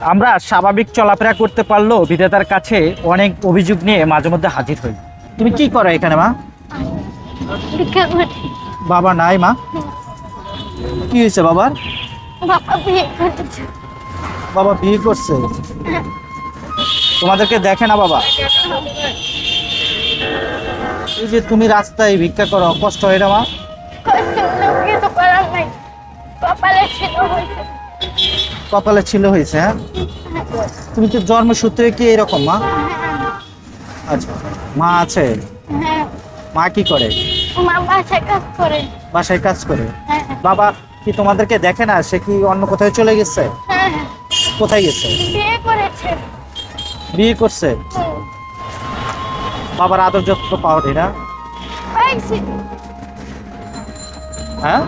আমরা স্বাভাবিক চলাফেরা করতে পারলেও বিধাতার কাছে অনেক অভিযোগ নিয়ে মাঝে মধ্যে হাজির হই। তুমি কি করো এখানে, মা? বাবা নাই, মা? কি হয়েছে, বাবার? বাবা বিয়ে করছে? তোমাদেরকে দেখে না, বাবা? এই যে তুমি রাস্তায় ভিক্ষা করো, কষ্ট হয় না, মা? কষ্ট করার নাই কপালে ছিল হয়েছে কপালে ছিল হয়েছে হ্যাঁ? তুমি তো জন্মসূত্রে কি এরকম মা? আচ্ছা মা আছে? হ্যাঁ মা কি করে? বাসায় কাজ করে। করে? হ্যাঁ বাবা কি তোমাদেরকে দেখে না? সে কি অন্য কোথায় চলে গেছে? হ্যাঁ কোথায় গেছে? বিয়ে করছে। বাবার আদর যত্ন পাওনি না? হ্যাঁ?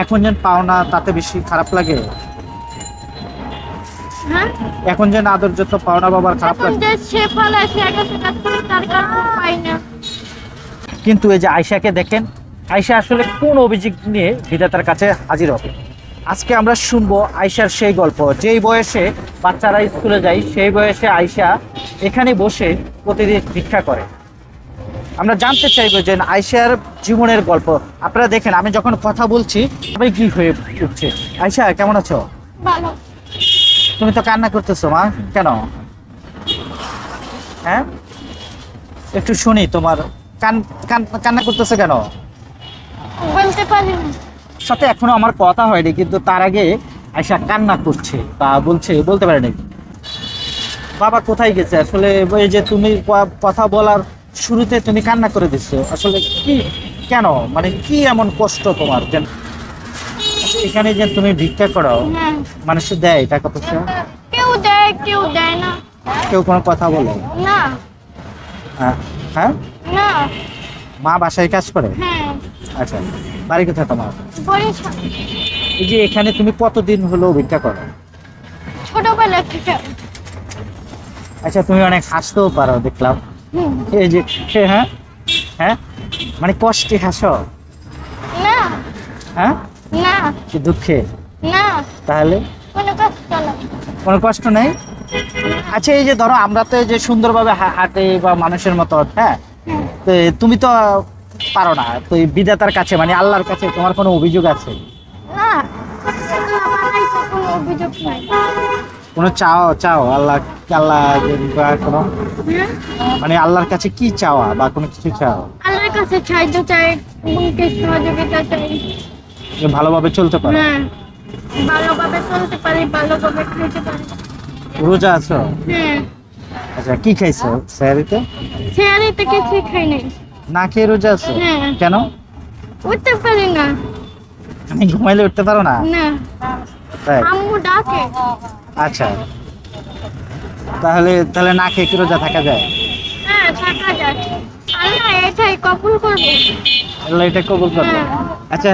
এখন যেন পাও না তাতে বেশি খারাপ লাগে? হ্যাঁ? এখন যেন আদর যত্ন পাও না বাবার খারাপ লাগে। কিন্তু এই যে আয়শাকে দেখেন আয়শা আসলে কোন অভিযোগ নিয়ে বিধাতার কাছে হাজির হবে? আজকে আমরা শুনব আয়শার সেই গল্প যেই বয়সে বাচ্চারা স্কুলে যায় সেই বয়সে আয়শা এখানে বসে প্রতিদিন ভিক্ষা করে। আমরা জানতে চাইব যে আয়শার জীবনের গল্প। আপনারা দেখেন আমি যখন কথা বলছি সবাই কি হয়ে উঠছে। আয়শা কেমন আছো? ভালো। তুমি তো কান্না করতেছো মা। কেন? হ্যাঁ? একটু শুনি তোমার। কান কান- কান্না করতেছো কেন? বলতে সাথে এখনও আমার কথা হয়নি কিন্তু তার আগে আয়সা কান্না করছে তা বলছে বলতে পারেনি। বাবা কোথায় গেছে? আসলে ওই যে তুমি কথা বলার শুরুতে তুমি কান্না করে দিচ্ছো আসলে কি কেন? মানে কি এমন কষ্ট তোমার? যেন এখানে যে তুমি ভিক্ষা করো হ্যাঁ। মানুষ দেয় টাকা পয়সা? কেউ দেয় কেউ দেয় না। কেউ কোনো কথা বলে? না। হ্যাঁ হ্যাঁ? না। মা বাসায় কাজ করে? হ্যাঁ। আচ্ছা বাড়ি কোথায় তোমার? এই যে এখানে তুমি কতদিন হলো ভিক্ষা করো? ছোটবেলা থেকে। আচ্ছা তুমি অনেক হাসতেও পারো দেখলাম। এই যে সে হ্যাঁ? হ্যাঁ? মানে কষ্টে হাসো না। হ্যাঁ? না। কি দুঃখে? না। তাহলে? কোনো কষ্ট না। কোনো কষ্ট নেই? আচ্ছা এই যে ধরো আমরা তো এই যে সুন্দরভাবে হাঁটে বা মানুষের মতো হ্যাঁ? তো তুমি তো পারো না। তো এই বিধাতার কাছে মানে আল্লাহর কাছে তোমার কোনো অভিযোগ আছে? না। অভিযোগ নাই। কোনো চাও চাও? আল্লাহ আল্লাহ কোনো হ্যাঁ? মানে আল্লাহর কাছে কি চাওয়া বা কোনো কিছু চাও? আল্লাহর কাছে সাহায্য চাই বোনকে সহযোগিতা চাই। যে ভালোভাবে চলতে পারো। হ্যাঁ ভালোভাবে চলতে পারি ভালোভাবে খেতে পারি। রোজা আছো? হ্যাঁ। আচ্ছা কি খাইছো স্যারিতে? শেয়ারিতে কিছু খাই নাই। না খেয়ে রোজা আছো? হ্যাঁ। কেন? উঠতে পারি না। আমি ঘুমাইলে উঠতে পারো না? না। আম্মু ডাকে। আচ্ছা। তাহলে তাহলে না খেয়ে কি রোজা থাকা যায়? হ্যাঁ থাকা যায়। আল্লাহ এটাই কবুল করব। আল্লাহ এটা কবুল করবে। হ্যাঁ। আচ্ছা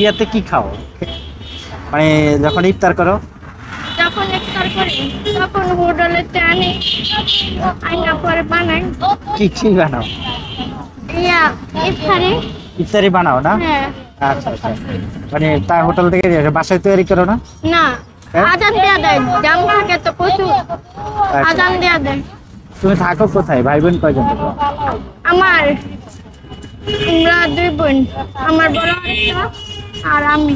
ইয়াতে কি খাও? মানে যখন ইফতার করো? যখন ইফতার করি তখন হোটেলেতে আনি আইনা পরে বানাই। কি কি বানাও? ইয়া ইফতারি। ইফতারি বানাও না? হ্যাঁ। আচ্ছা আচ্ছা। মানে তা হোটেল থেকে বাসায় তৈরি করো না? না? আজান দেয়া দেয়। জাম থাকে তো প্রচুর। আচ্ছা। আজান দেয়া দেয়। তুমি থাকো কোথায়? ভাই বোন কয়জন? আমার আমরা দুই বোন। আমার বড় আর আমি।